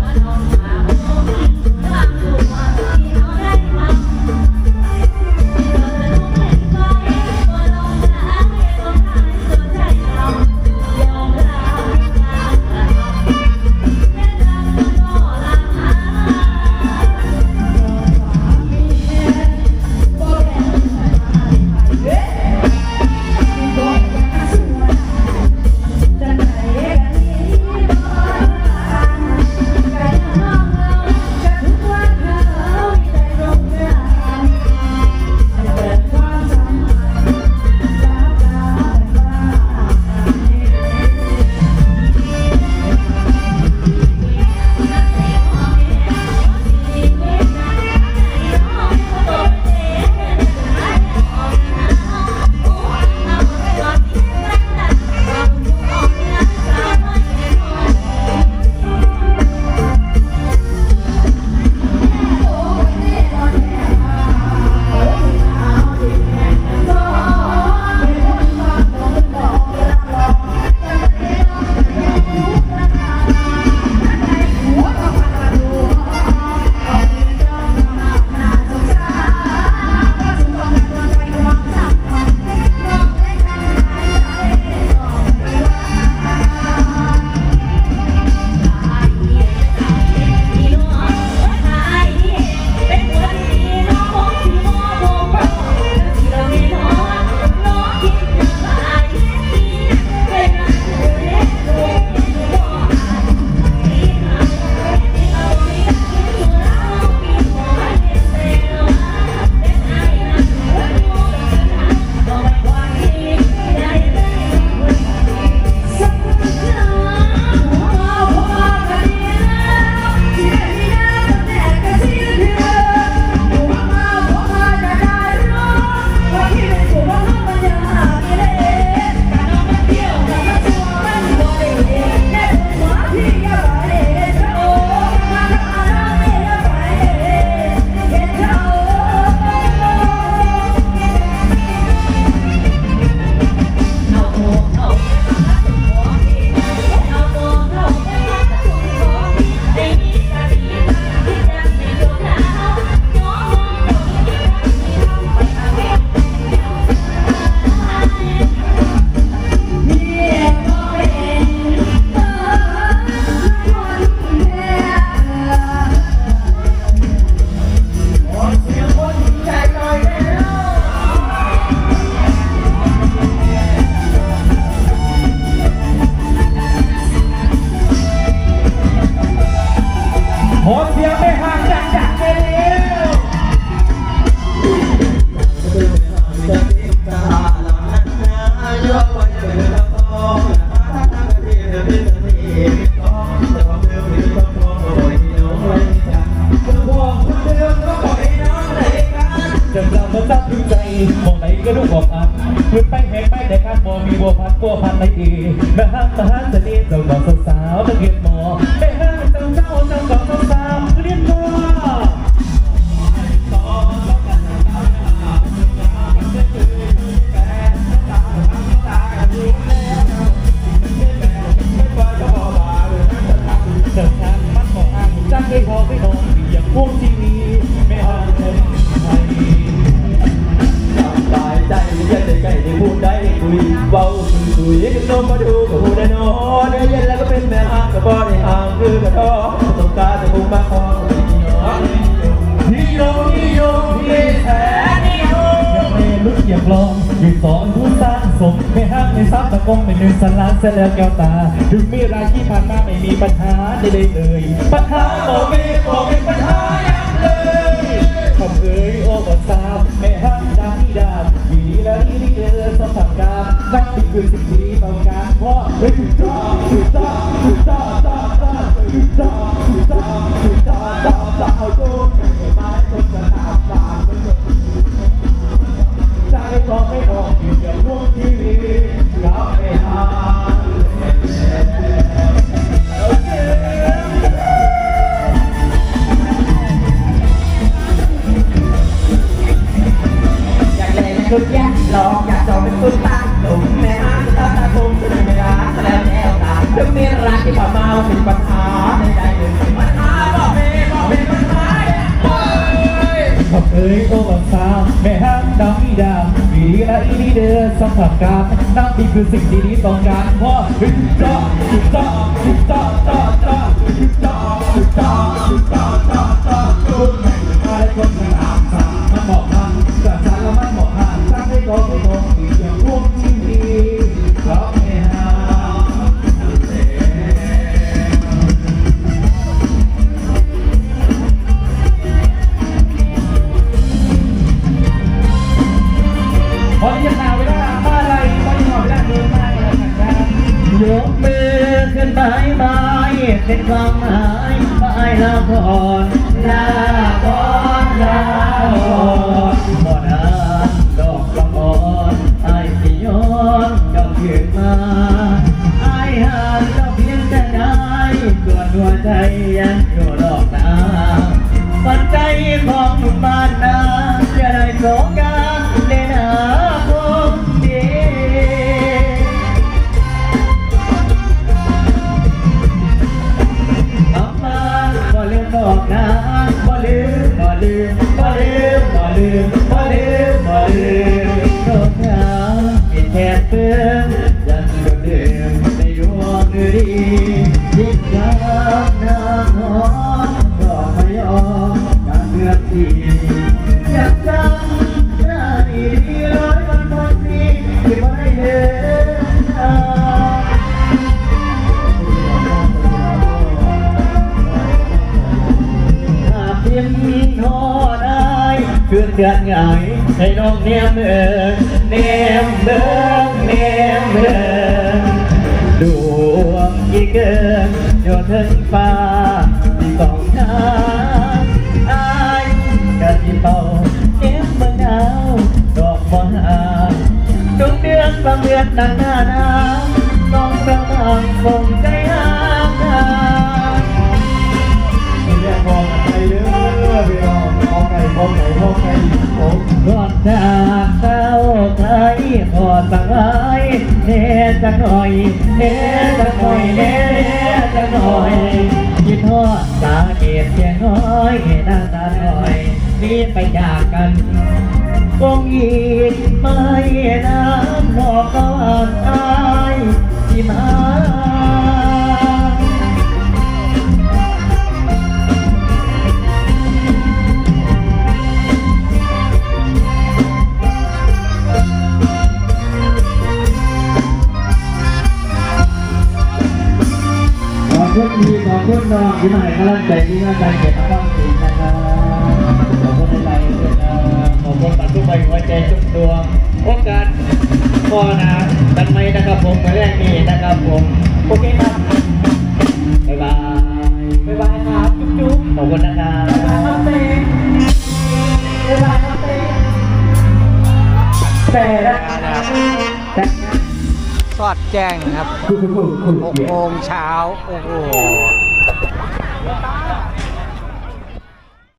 Hello. มองไหนก็รู้บอกันคุณไปแหกไปแต่การบ่มีบัวพันบัวพันในดีแม่ห้างทหารจะเรียนเจ้าขอกสาวๆนักเกียบหมอแม่ห้างเจ้าเจ้าเจ้าขอกสาวๆ ท้อต้องการจะพุ่งมาคอพี่น้องนิยมนิยมพี่แท้นิยมยังไม่ลุกอย่างลองอยู่สอนผู้สร้างสมไม่ห้ามไม่ซับตะกงไม่นึ่งสลานเสียแล้วแก้วตาถึงมีรายที่ผ่านมาไม่มีปัญหาใดๆเลยปัญหาบอกไม่บอกเป็นปัญหาอย่างเลยขอบเอ่ยโอ้บอสาวไม่ห้ามดาที่ดาวีดีแล้วนี่นี่เออสองสามการนั่นคือสิ่งที่ต้องการเพราะ ยโอ้บังสาวแม่ห้างดำอีดาวีดีและอีนีเดอสัมผัสการนั่นคือสิ่งที่ดีต้องการเพราะถึงจ้าจ้าจ้าจ้าจ้าถึงจ้า ยิ่งรักนางหอมดอกไม่ยอมการเลือกที่อยากจำได้ดีร้อยวันพันปีที่ไม่เห็นหน้าหากเพียงมีทอได้เพื่อนเดือนไงให้น้องเนียมเอิงเนียมเบิงเนียมเบิง ดวงที่งเกินโยถึงฟ้าที่กองทางอายกันที่เป่าเนียมเบิงดาวดอกบอนอาดวงเดือนประเมือนดังหน้าน้ำน้องระมังคงใจหางทางแยกมองกันไปเด้อพี่น้องมองไก่มองไก่มองไก่ผมก่อนจากเจ้า ใครขอสังไว้เน่จักหน่อยเน่จักหน่อยเน่จักหน่อยคิดทอดสาเกตเพียงน้อยหน้าตาหน่อยนี่ไปจากกันคงอีกไม่นาน คุณพี่ขอบคุณน้องที่มาให้กำลังใจที่นการเก็บความจริงนะครับขอบคุณในใจด้วยนะขอบคุณปัดทุกใบหัวใจทุกดวงโอกาสก่อนนะกันไหมนะครับผมมาแรกนี้นะครับผมโอเคครับบ๊ายบายบ๊าย แจ้งครับคุณคุณคุณคุณ6โมงเช้าโอ้โห